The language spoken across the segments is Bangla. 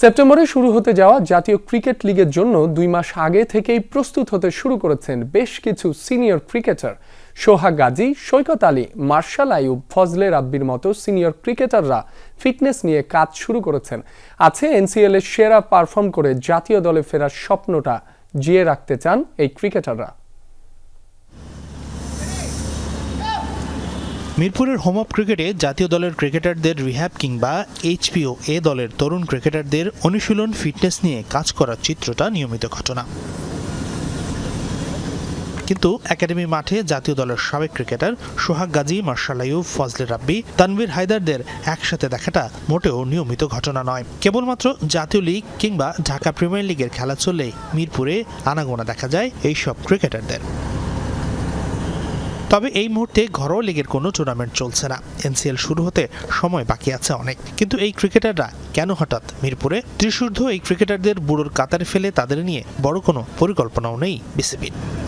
সেপ্টেম্বরে শুরু হতে যাওয়া জাতীয় ক্রিকেট লিগের জন্য দুই মাস আগে থেকেই প্রস্তুত হতে শুরু করেছেন বেশ কিছু সিনিয়র ক্রিকেটার। সোহাগ গাজী, সৈকত আলী, মার্শাল আইয়ুব, ফজলে রাব্বির মতো সিনিয়র ক্রিকেটাররা ফিটনেস নিয়ে কাজ শুরু করেছেন। আছে এনসিএল এর সেরা পারফর্ম করে জাতীয় দলে ফেরার স্বপ্নটা জিয়ে রাখতে চান এই ক্রিকেটাররা। মিরপুরের হোম অফ ক্রিকেটে জাতীয় দলের ক্রিকেটারদের রিহ্যাব কিংবা এইচপিও এ দলের তরুণ ক্রিকেটারদের অনুশীলন ফিটনেস নিয়ে কাজ করার চিত্রটা নিয়মিত ঘটনা। কিন্তু একাডেমি মাঠে জাতীয় দলের সাবেক ক্রিকেটার সোহাগ গাজী, মার্শাল আইয়ুব, ফজলে রাব্বি, তানভীর হায়দারদের একসাথে দেখাটা মোটেও নিয়মিত ঘটনা নয়। কেবলমাত্র জাতীয় লিগ কিংবা ঢাকা প্রিমিয়ার লিগের খেলা চললেই মিরপুরে আনাগোনা দেখা যায় এইসব ক্রিকেটারদের তবে এই মুহূর্তে ঘরোয়া লিগের কোনো টুর্নামেন্ট চলছে না। এনসিএল শুরু হতে সময় বাকি আছে অনেক। কিন্তু এই ক্রিকেটাররা কেন হঠাৎ মিরপুরে? ত্রিশূর্ধ এই ক্রিকেটারদের বুড়োর কাতারে ফেলে তাদের নিয়ে বড় কোনো পরিকল্পনাও নেই বিসিবির।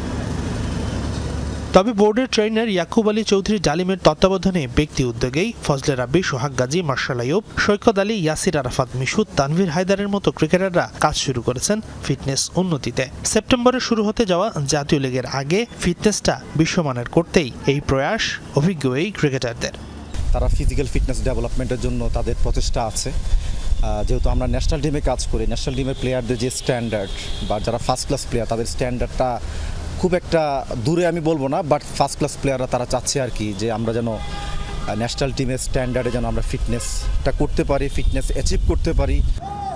তবে বোর্ডের ট্রেনার ইয়াকুব আলী চৌধুরী জালিমের তত্ত্বাবধানে ব্যক্তি উদ্যোগেই ফজলে রাব্বি সোহাগ গাজী, মার্শাল আইয়ুব, সৈকত আলী, ইয়াসির আরাফাত মিশুদ তানভীর হায়দারের মতো ক্রিকেটাররা কাজ শুরু করেছেন ফিটনেস উন্নতিতে। সেপ্টেম্বরে শুরু হতে যাওয়া জাতীয় লীগের আগে ফিটনেসটা বিশ্বমানের করতেই এই প্রয়াস অভিজ্ঞ এই ক্রিকেটারদের। তারা ফিজিক্যাল ফিটনেস ডেভেলপমেন্টের জন্য তাদের প্রচেষ্টা আছে। যেহেতু আমরা ন্যাশনাল টিমে কাজ করি ন্যাশনাল টিমের প্লেয়ারদের যে স্ট্যান্ডার্ড বা যারা ফার্স্ট ক্লাস প্লেয়ার তাদের স্ট্যান্ডার্ডটা খুব একটা দূরে আমি বলব না বাট ফার্স্ট ক্লাস প্লেয়াররা তারা চাচ্ছে আর কি যে আমরা যেন ন্যাশনাল টিমের স্ট্যান্ডার্ডে যেন আমরা ফিটনেসটা করতে পারি ফিটনেস অ্যাচিভ করতে পারি।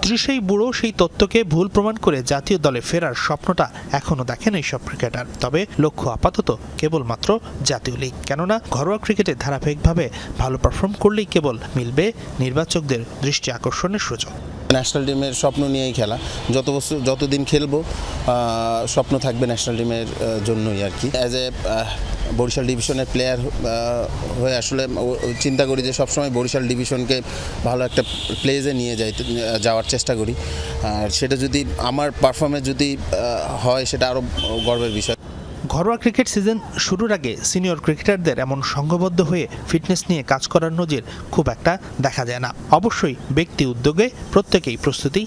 ত্রিশেই বুড়ো সেই তত্ত্বকে ভুল প্রমাণ করে জাতীয় দলে ফেরার স্বপ্নটা এখনও দেখেন এইসব ক্রিকেটার। তবে লক্ষ্য আপাতত কেবলমাত্র জাতীয় লিগ কেননা ঘরোয়া ক্রিকেটে ধারাবাহিকভাবে ভালো পারফর্ম করলেই কেবল মিলবে নির্বাচকদের দৃষ্টি আকর্ষণের সুযোগ। ন্যাশনাল টিমের স্বপ্ন নিয়েই খেলা। যত বছর যতদিন খেলব স্বপ্ন থাকবে ন্যাশনাল টিমের জন্যই আর কি। অ্যাজ এ বরিশাল ডিভিশনের প্লেয়ার হয়ে আসলে চিন্তা করি যে সবসময় বরিশাল ডিভিশনকে ভালো একটা প্লেজে নিয়ে যাই যাওয়ার চেষ্টা করি। আর সেটা যদি আমার পারফরমেন্স যদি হয়, সেটা আরও গর্বের বিষয়। ঘরোয়া ক্রিকেট সিজন শুরুর আগে সিনিয়র ক্রিকেটারদের এমন সংঘবদ্ধ হয়ে ফিটনেস নিয়ে কাজ করার নজির খুব একটা দেখা যায় না। অবশ্যই ব্যক্তি উদ্যোগে প্রত্যেকেই প্রস্তুতি